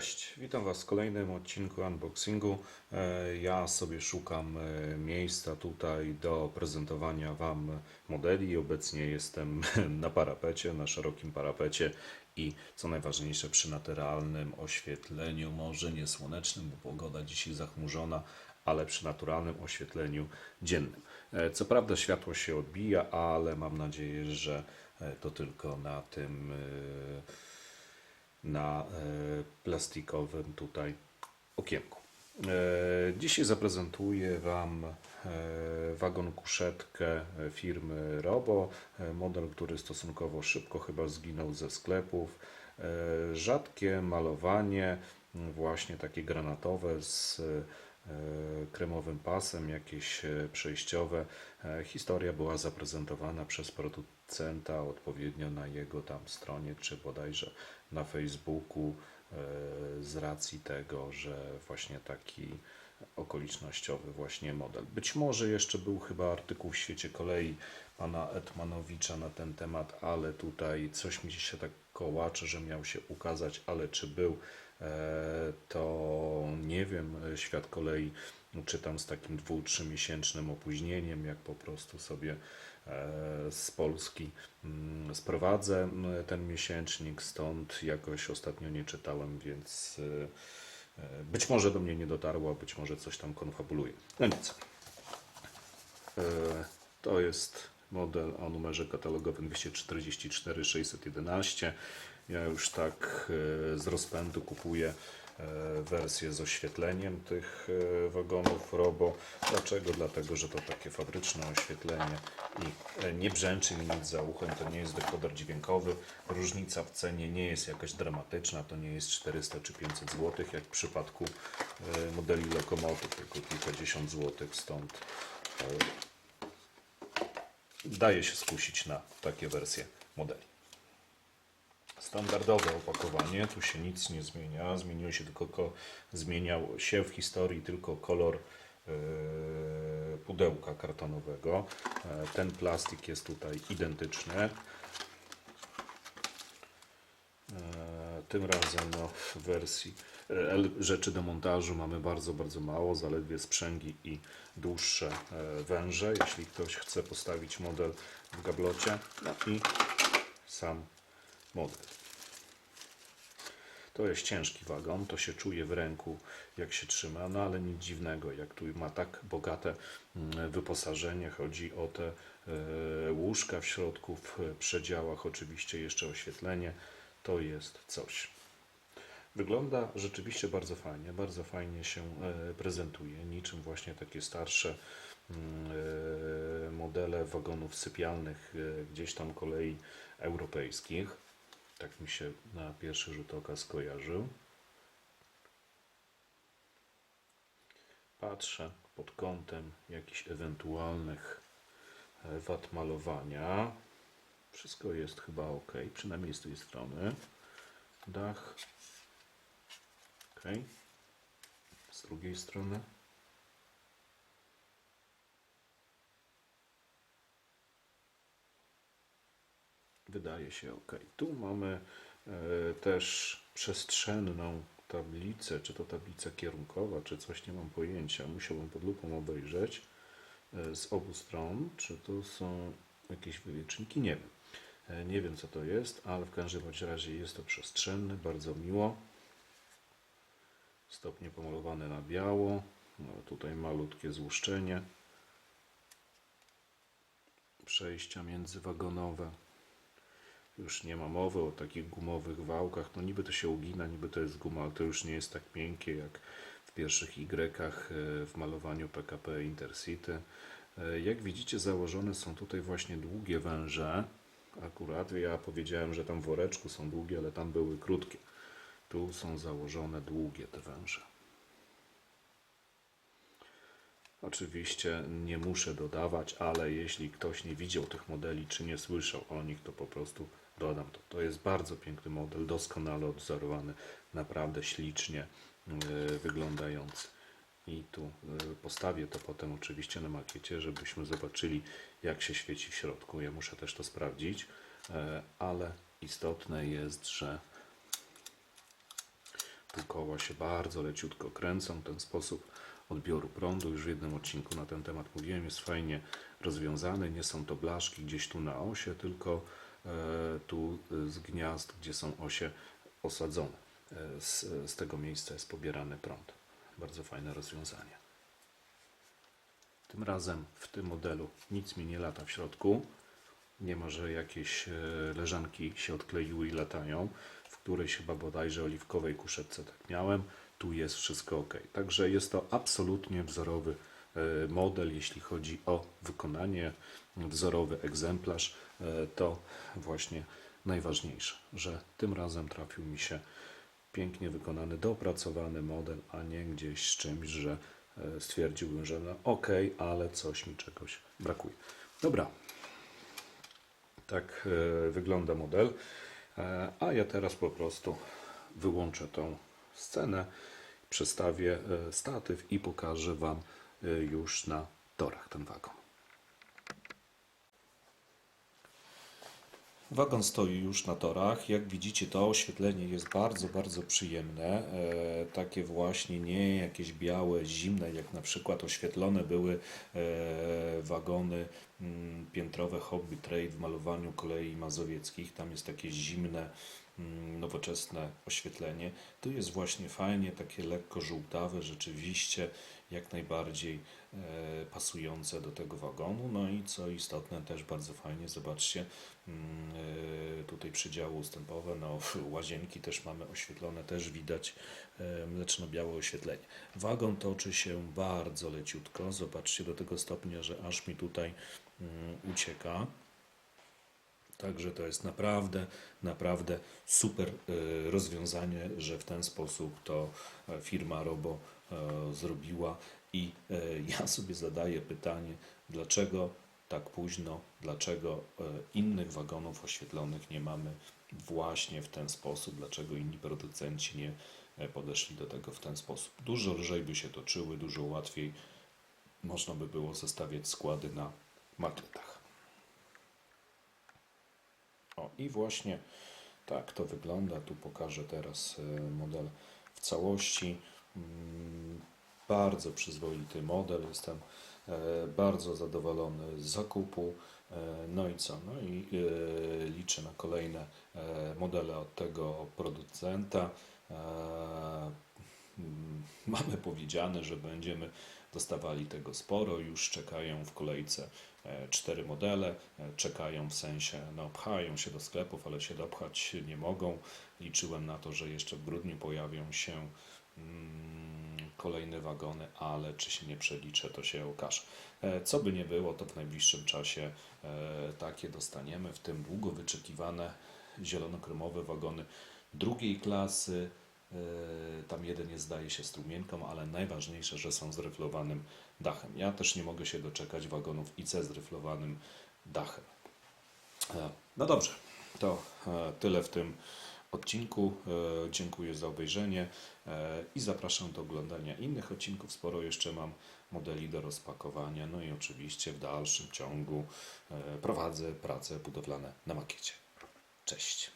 Cześć, witam Was w kolejnym odcinku unboxingu. E, Ja sobie szukam e, miejsca tutaj do prezentowania Wam modeli. Obecnie jestem na parapecie, na szerokim parapecie i co najważniejsze przy naturalnym oświetleniu, może nie słonecznym, bo pogoda dzisiaj zachmurzona, ale przy naturalnym oświetleniu dziennym. E, Co prawda światło się odbija, ale mam nadzieję, że to tylko na tym na e, plastikowym tutaj okienku. E, Dzisiaj zaprezentuję Wam e, wagon kuszetkę firmy Robo, model, który stosunkowo szybko chyba zginął ze sklepów. Rzadkie malowanie, właśnie takie granatowe z kremowym pasem, jakieś e, przejściowe. E, Historia była zaprezentowana przez producenta odpowiednio na jego tam stronie, czy bodajże na Facebooku e, z racji tego, że właśnie taki okolicznościowy właśnie model. Być może jeszcze był chyba artykuł w świecie kolei pana Etmanowicza na ten temat, ale tutaj coś mi się tak kołacze, że miał się ukazać, ale czy był, e, nie wiem. Świat kolei czytam z takim dwu, trzymiesięcznym opóźnieniem, jak po prostu sobie e, z Polski mm, sprowadzę ten miesięcznik, stąd jakoś ostatnio nie czytałem, więc e, e, być może do mnie nie dotarło, być może coś tam konfabuluje. No nic. E, To jest model o numerze katalogowym 244 611. Ja już tak e, z rozpędu kupuję e, wersję z oświetleniem tych e, wagonów Robo. Dlaczego? Dlatego, że to takie fabryczne oświetlenie i e, nie brzęczy mi nic za uchem, to nie jest dekoder dźwiękowy. Różnica w cenie nie jest jakaś dramatyczna, to nie jest 400 czy 500 zł, jak w przypadku e, modeli lokomotyw, tylko kilkadziesiąt złotych, stąd e, daje się skusić na takie wersje modeli. Standardowe opakowanie, tu się nic nie zmienia, zmieniło się tylko, ko- zmieniał się w historii tylko kolor e, pudełka kartonowego. E, ten plastik jest tutaj identyczny. E, Tym razem no, w wersji rzeczy do montażu mamy bardzo, bardzo mało, zaledwie sprzęgi i dłuższe węże, jeśli ktoś chce postawić model w gablocie. No i sam model. To jest ciężki wagon, to się czuje w ręku, jak się trzyma, no ale nic dziwnego, jak tu ma tak bogate mm, wyposażenie, chodzi o te e, łóżka w środku, w przedziałach oczywiście jeszcze oświetlenie, to jest coś. Wygląda rzeczywiście bardzo fajnie, bardzo fajnie się e, prezentuje, niczym właśnie takie starsze mm, e, modele wagonów sypialnych gdzieś tam kolei europejskich. Tak mi się na pierwszy rzut oka skojarzył. Patrzę pod kątem jakichś ewentualnych e, wad malowania. Wszystko jest chyba ok, przynajmniej z tej strony. Dach. Ok. Z drugiej strony. Wydaje się ok. Tu mamy e, też przestrzenną tablicę, czy to tablica kierunkowa, czy coś, nie mam pojęcia. Musiałbym pod lupą obejrzeć e, z obu stron, czy to są jakieś wywieczniki, nie wiem. E, Nie wiem co to jest, ale w każdym razie jest to przestrzenne, bardzo miło. Stopnie pomalowane na biało. No, tutaj malutkie złuszczenie. Przejścia międzywagonowe. Już nie ma mowy o takich gumowych wałkach. No niby to się ugina, niby to jest guma, ale to już nie jest tak miękkie jak w pierwszych Y w malowaniu PKP Intercity. E, Jak widzicie, założone są tutaj właśnie długie węże. Akurat ja powiedziałem, że tam w woreczku są długie, ale tam były krótkie. Tu są założone długie te węże. Oczywiście nie muszę dodawać, ale jeśli ktoś nie widział tych modeli, czy nie słyszał o nich, to po prostu dodam to. To jest bardzo piękny model, doskonale odwzorowany, naprawdę ślicznie yy, wyglądający. I tu yy, postawię to potem oczywiście na makiecie, żebyśmy zobaczyli, jak się świeci w środku. Ja muszę też to sprawdzić, yy, ale istotne jest, że Tu koła się bardzo leciutko kręcą. Ten sposób odbioru prądu, już w jednym odcinku na ten temat mówiłem, jest fajnie rozwiązany. Nie są to blaszki gdzieś tu na osie, tylko e, tu z gniazd, gdzie są osie osadzone. E, z, z tego miejsca jest pobierany prąd. Bardzo fajne rozwiązanie. Tym razem w tym modelu nic mi nie lata w środku. Nie ma, że jakieś e, leżanki się odkleiły i latają. W którejś chyba bodajże oliwkowej kuszetce tak miałem. Tu jest wszystko ok. Także jest to absolutnie wzorowy e, model, jeśli chodzi o wykonanie. Wzorowy egzemplarz e, to właśnie najważniejsze, że tym razem trafił mi się pięknie wykonany, dopracowany model, a nie gdzieś z czymś, że e, stwierdziłbym, że no ok, ale coś mi czegoś brakuje. Dobra, tak e, wygląda model. E, A ja teraz po prostu wyłączę tą scenę, przestawię e, statyw i pokażę Wam e, już na torach ten wagon. Wagon stoi już na torach. Jak widzicie, to oświetlenie jest bardzo, bardzo przyjemne. E, takie właśnie nie jakieś białe, zimne, jak na przykład oświetlone były e, wagony mm, piętrowe Hobby Trade w malowaniu kolei mazowieckich. Tam jest takie zimne, nowoczesne oświetlenie. Tu jest właśnie fajnie, takie lekko żółtawe, rzeczywiście jak najbardziej e, pasujące do tego wagonu. No i co istotne, też bardzo fajnie, zobaczcie, mm, e, tutaj przydziały ustępowe, no łazienki też mamy oświetlone, też widać e, mleczno-białe oświetlenie. Wagon toczy się bardzo leciutko, zobaczcie do tego stopnia, że aż mi tutaj mm, ucieka. Także to jest naprawdę, naprawdę super e, rozwiązanie, że w ten sposób to e, firma Robo e, zrobiła. I ja sobie zadaję pytanie, dlaczego tak późno, dlaczego innych wagonów oświetlonych nie mamy właśnie w ten sposób, dlaczego inni producenci nie podeszli do tego w ten sposób. Dużo lżej by się toczyły, dużo łatwiej można by było zestawiać składy na makietach. O, i właśnie tak to wygląda. Tu pokażę teraz e, model w całości. Mm, Bardzo przyzwoity model. Jestem e, bardzo zadowolony z zakupu. E, No i co? No i liczę na kolejne modele od tego producenta. Mamy powiedziane, że będziemy dostawali tego sporo. Już czekają w kolejce e, cztery modele. E, Czekają w sensie, no pchają się do sklepów, ale się dopchać nie mogą. Liczyłem na to, że jeszcze w grudniu pojawią się mm, kolejne wagony, ale czy się nie przeliczę, to się okaże. E, Co by nie było, to w najbliższym czasie takie dostaniemy, w tym długo wyczekiwane zielonokromowe wagony drugiej klasy. E, Tam jeden jest, zdaje się, strumienką, ale najważniejsze, że są z ryflowanym dachem. Ja też nie mogę się doczekać wagonów IC z ryflowanym dachem. E, No dobrze, to e, tyle w tym odcinku. Dziękuję za obejrzenie i zapraszam do oglądania innych odcinków. Sporo jeszcze mam modeli do rozpakowania. No i oczywiście w dalszym ciągu prowadzę prace budowlane na makiecie. Cześć.